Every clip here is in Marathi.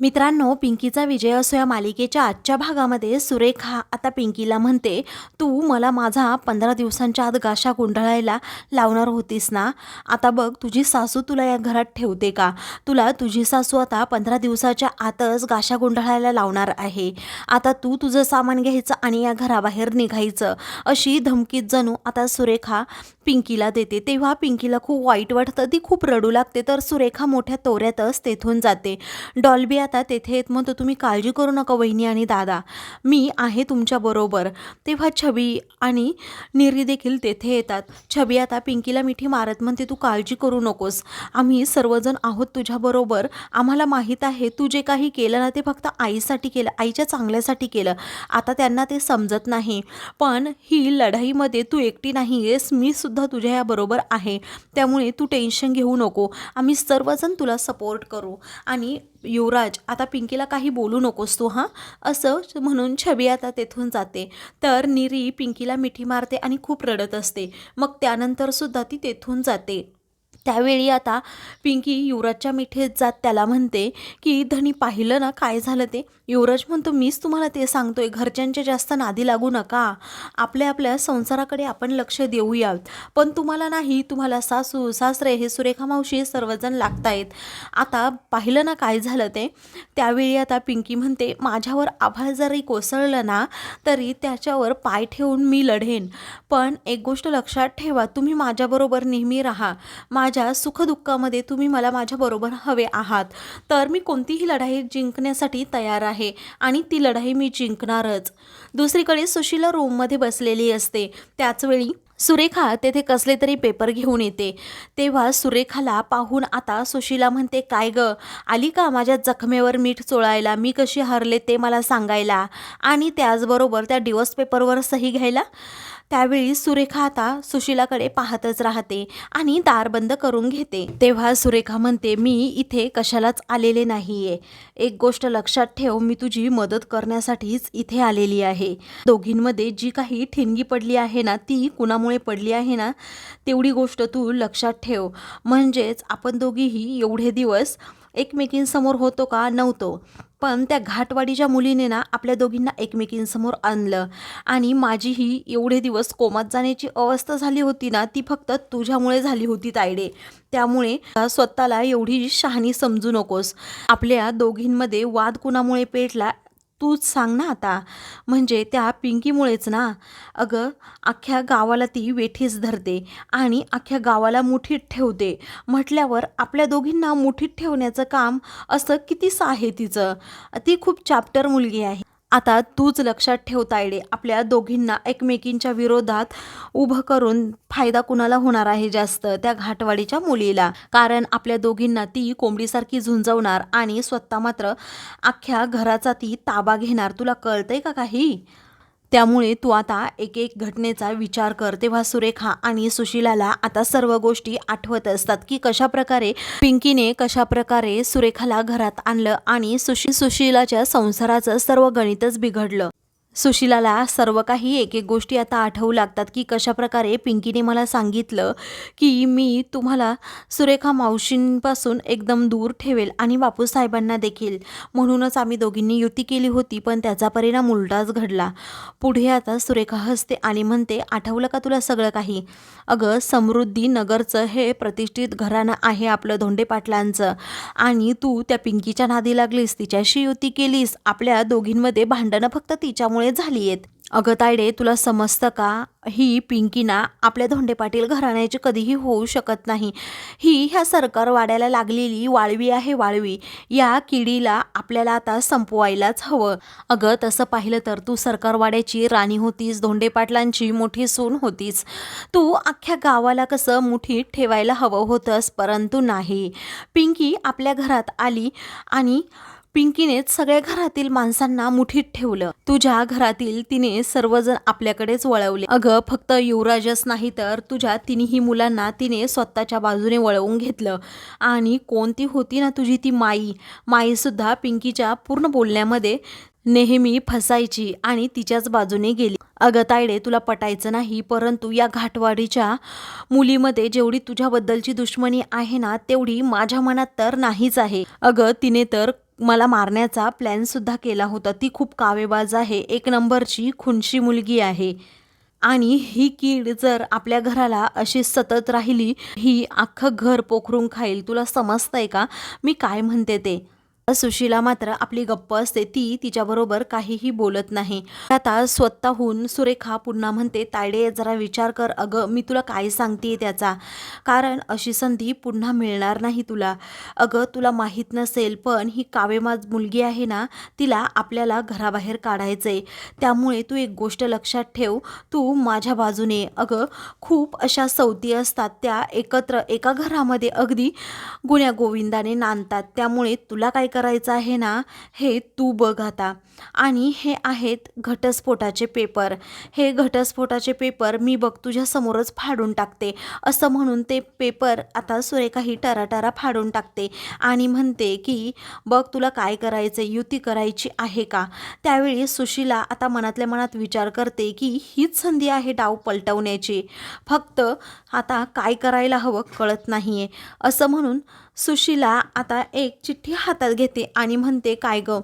मित्रांनो पिंकीचा विजय असो या मालिकेच्या आजच्या भागामध्ये सुरेखा आता पिंकीला म्हणते तू मला माझा पंधरा दिवसांच्या आत गाशा गुंडाळायला लावणार होतीस ना? आता बघ तुझी सासू तुला या घरात ठेवते का? तुला तुझी सासू आता पंधरा दिवसाच्या आतच गाशा गुंडाळायला लावणार आहे. आता तू तुझं सामान घ्यायचं आणि या घराबाहेर निघायचं. अशी धमकीत जणू आता सुरेखा पिंकीला देते. तेव्हा पिंकीला खूप वाईट वाटतं ती खूप रडू लागते तर सुरेखा मोठ्या तोऱ्यातच तेथून जाते. डॉल्बी आता तेथे येत म्हणतो तुम्ही काळजी करू नका वहिनी आणि दादा. मी आहे तुमच्याबरोबर तेव्हा छबी आणि निरी देखील तेथे येतात. छबी आता पिंकीला मिठी मारत म्हणते तू काळजी करू नकोस. आम्ही सर्वजण आहोत तुझ्याबरोबर आम्हाला माहीत आहे तू जे काही केलं ना ते फक्त आईसाठी केलं आईच्या चांगल्यासाठी केलं. आता त्यांना ते समजत नाही. पण ही लढाईमध्ये तू एकटी नाही आहेस मी सुद्धा तुझ्या याबरोबर आहे. त्यामुळे तू टेन्शन घेऊ नको. आम्ही सर्वजण तुला सपोर्ट करू. आणि युवराज आता पिंकीला काही बोलू नकोस तू हां? असं म्हणून छबी आता तेथून जाते. तर निरी पिंकीला मिठी मारते आणि खूप रडत असते. मग त्यानंतरसुद्धा ती तेथून जाते. त्यावेळी आता पिंकी युवराजच्या मिठेत जात त्याला म्हणते की धनी पाहिलं ना काय झालं ते? युवराज म्हणतो मीच तुम्हाला ते सांगतोय. घरच्यांच्या जास्त नादी लागू नका. आपल्या आपल्या संसाराकडे आपण लक्ष देऊयात. पण तुम्हाला नाही तुम्हाला सासू सासरे हे सुरेखा मावशी सर्वजण लागतायत. आता पाहिलं ना काय झालं ते? त्यावेळी आता पिंकी म्हणते माझ्यावर आभाळ जरी कोसळलं ना तरी त्याच्यावर पाय ठेवून मी लढेन. पण एक गोष्ट लक्षात ठेवा तुम्ही माझ्याबरोबर नेहमी राहा. माझ्या सुखदुःखामध्ये तुम्ही मला माझ्याबरोबर हवे आहात. तर मी कोणतीही लढाई जिंकण्यासाठी तयार आहे आणि ती लढाई मी जिंकणारच. दुसरीकडे सुशीला रूममध्ये बसलेली असते. त्याचवेळी सुरेखा तेथे कसले तरी पेपर घेऊन येते. तेव्हा सुरेखाला पाहून आता सुशीला म्हणते काय ग? आली का माझ्या जखमेवर मीठ चोळायला? मी कशी हरले ते मला सांगायला? आणि त्याचबरोबर त्या डिवोर्स पेपरवर सही घ्यायला? त्यावेळी सुरेखा आता सुशीलाकडे पाहतच राहते आणि दार बंद करून घेते. तेव्हा सुरेखा म्हणते मी इथे कशालाच आलेले नाहीये. एक गोष्ट लक्षात ठेव मी तुझी मदत करण्यासाठीच इथे आलेली आहे. दोघींमध्ये जी काही ठिणगी पडली आहे ना ती कुणामुळे पडली आहे ना तेवढी गोष्ट तू लक्षात ठेव. म्हणजेच आपण दोघीही एवढे दिवस एकमेकींसमोर होतो का? नव्हतो. पण त्या घाटवाडीच्या मुलीने ना आपल्या दोघींना एकमेकींसमोर आणलं. आणि माझी ही एवढे दिवस कोमात जाण्याची अवस्था झाली होती ना ती फक्त तुझ्यामुळे झाली होती तायडे. त्यामुळे स्वतःला एवढी शहाणी समजू नकोस. आपल्या दोघींमध्ये वाद कुणामुळे पेटला तूच सांग ना आता. म्हणजे त्या पिंकीमुळेच ना. अगं अख्ख्या गावाला ती वेठीस धरते आणि अख्ख्या गावाला मुठीत ठेवते. म्हटल्यावर आपल्या दोघींना मुठीत ठेवण्याचं काम असं कितीच आहे तिचं? ती खूप चॅप्टर मुलगी आहे. आता तूच लक्षात ठेव तायडे आपल्या दोघींना एकमेकींच्या विरोधात उभं करून फायदा कुणाला होणार आहे जास्त? त्या घाटवाडीच्या मुलीला. कारण आपल्या दोघींना ती कोंबडीसारखी झुंजवणार आणि स्वतः मात्र अख्ख्या घराचा ती ताबा घेणार. तुला कळतंय का काही? त्यामुळे तू आता एक एक घटनेचा विचार कर. तेव्हा सुरेखा आणि सुशीलाला आता सर्व गोष्टी आठवत असतात की कशा प्रकारे पिंकीने कशा प्रकारे सुरेखाला घरात आणलं आणि सुशी सुशीलाच्या संसाराचं सर्व गणितच बिघडलं. सुशीलाला सर्व काही एक एक गोष्टी आता आठवू लागतात की कशा प्रकारे पिंकीने मला सांगितलं की मी तुम्हाला सुरेखा मावशींपासून एकदम दूर ठेवेल आणि बापूसाहेबांना देखील. म्हणूनच आम्ही दोघींनी युती केली होती पण त्याचा परिणाम उलटाच घडला. पुढे आता सुरेखा हसते आणि म्हणते आठवलं का तुला सगळं काही? अगं समृद्धी नगरचं हे प्रतिष्ठित घराणं आहे आपलं धोंडे पाटलांचं आणि तू त्या पिंकीच्या नादी लागलीस तिच्याशी युती केलीस. आपल्या दोघींमध्ये भांडणं फक्त तिच्यामुळे झाली आहेत अगं तायडे तुला समजतं का? ही पिंकीना आपल्या धोंडे पाटील घराण्याची कधीही होऊ शकत नाही. ही ह्या सरकार वाड्याला लागलेली वाळवी आहे वाळवी. या किडीला आपल्याला आता संपवायलाच हवं. अगं तसं पाहिलं तर तू सरकारवाड्याची राणी होतीस धोंडे पाटलांची मोठी सून होतीस. तू अख्ख्या गावाला कसं मुठीत ठेवायला हवं होतंस परंतु नाही. पिंकी आपल्या घरात आली आणि पिंकीनेच सगळ्या घरातील माणसांना मुठीत ठेवलं. तुझ्या घरातील तिने सर्वजण आपल्याकडेच वळवले. अगं फक्त युवराजच नाही तर तुझ्या तिन्ही मुलांना तिने स्वतःच्या बाजूने वळवून घेतलं. आणि कोणती होती ना तुझी ती माई? माईसुद्धा पिंकीच्या पूर्ण बोलण्यामध्ये नेहमी फसायची आणि तिच्याच बाजूने गेली. अगं तायडे तुला पटायचं नाही परंतु या घाटवाडीच्या मुलीमध्ये जेवढी तुझ्याबद्दलची दुश्मनी आहे ना तेवढी माझ्या मनात तर नाहीच आहे. अगं तिने तर मला मारण्याचा प्लॅनसुद्धा केला होता. ती खूप कावेबाज आहे. एक नंबरची खुनशी मुलगी आहे. आणि ही कीड जर आपल्या घराला अशी सतत राहिली ही अख्खं घर पोखरून खाईल. तुला समजतंय का? मी काय म्हणते ते? सुशीला मात्र आपली गप्प असते. ती तिच्याबरोबर काहीही बोलत नाही. आता स्वतःहून सुरेखा पुन्हा म्हणते तायडे जरा विचार कर. अगं मी तुला काय सांगते त्याचा? कारण अशी संधी पुन्हा मिळणार नाही तुला. अगं तुला माहीत नसेल पण ही कावेमाज मुलगी आहे ना तिला आपल्याला घराबाहेर काढायचंय. त्यामुळे तू एक गोष्ट लक्षात ठेव. तू माझ्या बाजूने अगं खूप अशा सवती असतात त्या एकत्र एका घरामध्ये अगदी गुण्या गोविंदाने नांदतात. त्यामुळे तुला काय करायचं आहे ना हे तू बघ आता. आणि हे आहेत घटस्फोटाचे पेपर. हे घटस्फोटाचे पेपर मी बघ तुझ्या समोरच फाडून टाकते. असं म्हणून ते पेपर आता सुरेखा ही टराटरा फाडून टाकते आणि म्हणते की बघ तुला काय करायचं युती करायची आहे का? त्यावेळी सुशीला आता मनातल्या मनात विचार करते की हीच संधी आहे डाव पलटवण्याची. फक्त आता काय करायला हवं कळत नाही आहे असं म्हणून सुशीला आता एक चिठ्ठी हातात घेते आणि म्हणते काय गं?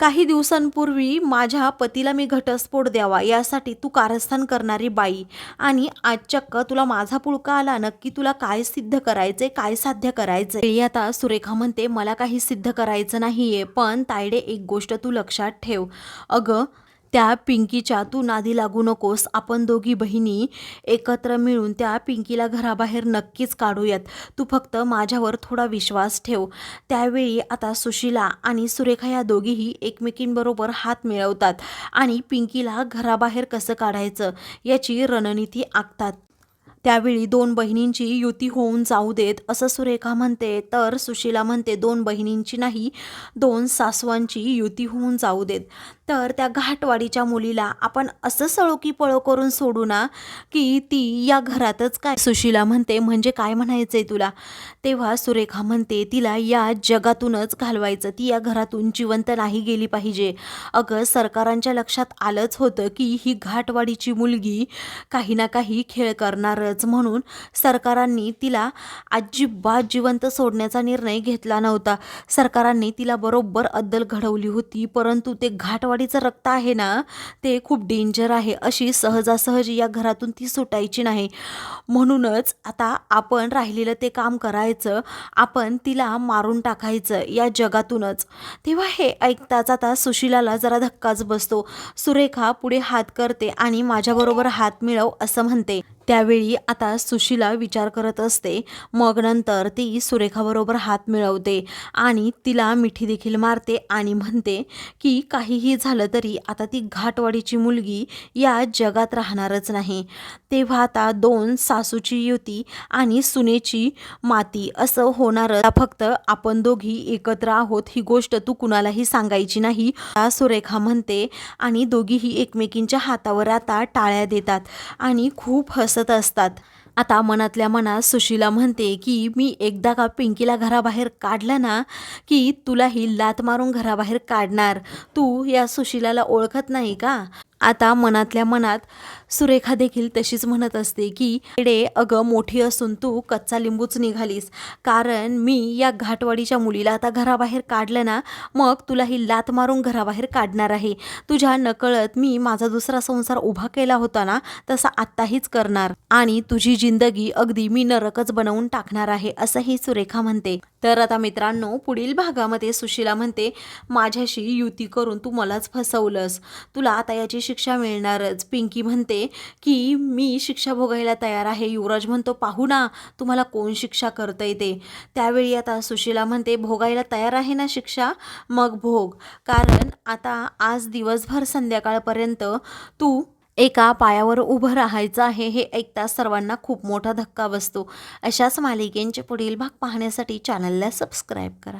काही दिवसांपूर्वी माझ्या पतीला मी घटस्फोट द्यावा यासाठी तू कारस्थान करणारी बाई. आणि आज चक्क तुला माझा पुळका आला नक्की तुला काय सिद्ध करायचंय काय साध्य करायचंय? आता सुरेखा म्हणते मला काही सिद्ध करायचं नाहीये पण तायडे एक गोष्ट तू लक्षात ठेव. अगं त्या पिंकीच्या तू नादी लागू नकोस आपण दोघी बहिणी एकत्र मिळून त्या पिंकीला घराबाहेर नक्कीच काढूयात. तू फक्त माझ्यावर थोडा विश्वास ठेव. त्यावेळी आता सुशीला आणि सुरेखा या दोघीही एकमेकींबरोबर हात मिळवतात आणि पिंकीला घराबाहेर कसं काढायचं याची रणनीती आखतात. त्यावेळी दोन बहिणींची युती होऊन जाऊ देत असं सुरेखा म्हणते. तर सुशीला म्हणते दोन बहिणींची नाही दोन सासवांची युती होऊन जाऊ देत. तर त्या घाटवाडीच्या मुलीला आपण असं सळो की पळो करून सोडू ना की ती या घरातच काय? सुशीला म्हणते म्हणजे काय म्हणायचंय तुला? तेव्हा सुरेखा म्हणते तिला या जगातूनच घालवायचं. ती या घरातून जिवंत नाही गेली पाहिजे. अगं सरकारांच्या लक्षात आलंच होतं की ही घाटवाडीची मुलगी काही ना काही खेळ गरज म्हणून सरकारांनी तिला अजिबात जिवंत सोडण्याचा निर्णय घेतला नव्हता. सरकारांनी तिला बरोबर अद्दल घडवली होती परंतु ते घाटवाडीचं रक्त आहे ना ते खूप डेंजर आहे अशी सहजासहजी या घरातून ती सुटायची नाही. म्हणूनच आता आपण राहिलेलं ते काम करायचं आपण तिला मारून टाकायचं या जगातूनच. तेव्हा हे ऐकताच आता सुशिलाला जरा धक्काच बसतो. सुरेखा पुढे हात करते आणि माझ्याबरोबर हात मिळव असं म्हणते. त्यावेळी आता सुशीला विचार करत असते. मग नंतर ती सुरेखाबरोबर हात मिळवते आणि तिला मिठी देखील मारते आणि म्हणते की काहीही झालं तरी आता ती घाटवाडीची मुलगी या जगात राहणारच नाही. तेव्हा आता दोन सासूची युती आणि सुनेची माती असं होणारं फक्त आपण दोघी एकत्र आहोत ही गोष्ट तू कुणालाही सांगायची नाही. सुरेखा म्हणते आणि दोघीही एकमेकींच्या हातावर आता टाळ्या देतात आणि खूप हसत असतात. आता मनातल्या मनात सुशीला म्हणते की मी एकदा का पिंकीला घराबाहेर काढलं ना की तुलाही लात मारून घराबाहेर काढणार. तू या सुशीलाला ओळखत नाही का? आता मनातल्या मनात सुरेखा देखील तशीच म्हणत असते की एडे अगं मोठी असून तू कच्चा लिंबूच निघालीस. कारण मी या घाटवाडीच्या मुलीला आता घराबाहेर काढलं ना मग तुला ही लात मारून घराबाहेर काढणार आहे. तुझ्या नकळत मी माझा दुसरा संसार उभा केला होता ना तसा आत्ताहीच करणार. आणि तुझी जिंदगी अगदी मी नरकच बनवून टाकणार आहे असंही सुरेखा म्हणते. तर आता मित्रांनो पुढील भागामध्ये सुशीला म्हणते माझ्याशी युती करून तू मलाच फसवलंस. तुला आता याची शिक्षा मिळणारच. पिंकी म्हणते की मी शिक्षा भोगायला तयार आहे. युवराज म्हणतो पाहू ना तुम्हाला कोण शिक्षा करता येते त्यावेळी आता सुशीला म्हणते भोगायला तयार आहे ना शिक्षा? मग भोग. कारण आता आज दिवसभर संध्याकाळपर्यंत तू एका पायावर उभं राहायचं आहे हे ऐकताच सर्वांना खूप मोठा धक्का बसतो. अशाच मालिकेंचे पुढील भाग पाहण्यासाठी चॅनलला सबस्क्राईब करा.